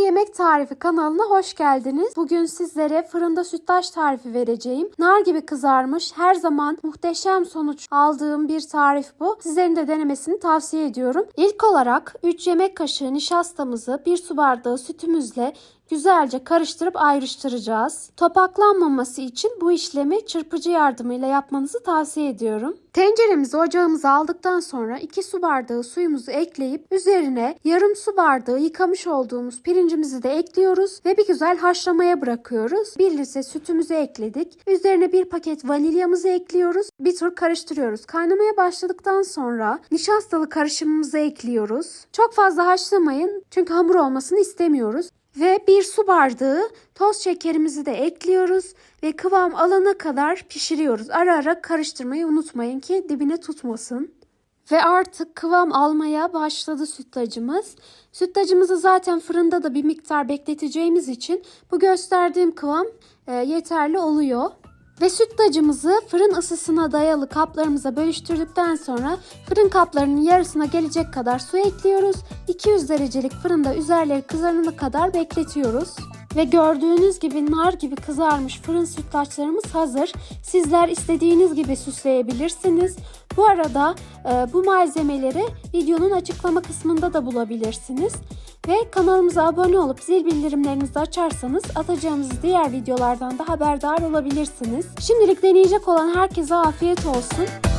Yemek Tarifi kanalına hoş geldiniz. Bugün sizlere fırında sütlaç tarifi vereceğim. Nar gibi kızarmış, her zaman muhteşem sonuç aldığım bir tarif bu. Sizlerin de denemesini tavsiye ediyorum. İlk olarak 3 yemek kaşığı nişastamızı 1 su bardağı sütümüzle güzelce karıştırıp ayrıştıracağız. Topaklanmaması için bu işlemi çırpıcı yardımıyla yapmanızı tavsiye ediyorum. Tenceremizi ocağımıza aldıktan sonra 2 su bardağı suyumuzu ekleyip üzerine yarım su bardağı yıkamış olduğumuz pirincimizi de ekliyoruz ve bir güzel haşlamaya bırakıyoruz. 1 litre sütümüzü ekledik. Üzerine bir paket vanilyamızı ekliyoruz. Bir tur karıştırıyoruz. Kaynamaya başladıktan sonra nişastalı karışımımızı ekliyoruz. Çok fazla haşlamayın çünkü hamur olmasını istemiyoruz. Ve bir su bardağı toz şekerimizi de ekliyoruz ve kıvam alana kadar pişiriyoruz. Ara ara karıştırmayı unutmayın ki dibine tutmasın. Ve artık kıvam almaya başladı sütlacımız. Sütlacımızı zaten fırında da bir miktar bekleteceğimiz için bu gösterdiğim kıvam e, yeterli oluyor. Ve sütlacımızı fırın ısısına dayalı kaplarımıza bölüştürdükten sonra fırın kaplarının yarısına gelecek kadar su ekliyoruz. 200 derecelik fırında üzerleri kızarana kadar bekletiyoruz. Ve gördüğünüz gibi nar gibi kızarmış fırın sütlaçlarımız hazır. Sizler istediğiniz gibi süsleyebilirsiniz. Bu arada e, bu malzemeleri videonun açıklama kısmında da bulabilirsiniz. Ve kanalımıza abone olup zil bildirimlerinizi açarsanız atacağımız diğer videolardan da haberdar olabilirsiniz. Şimdilik deneyecek olan herkese afiyet olsun.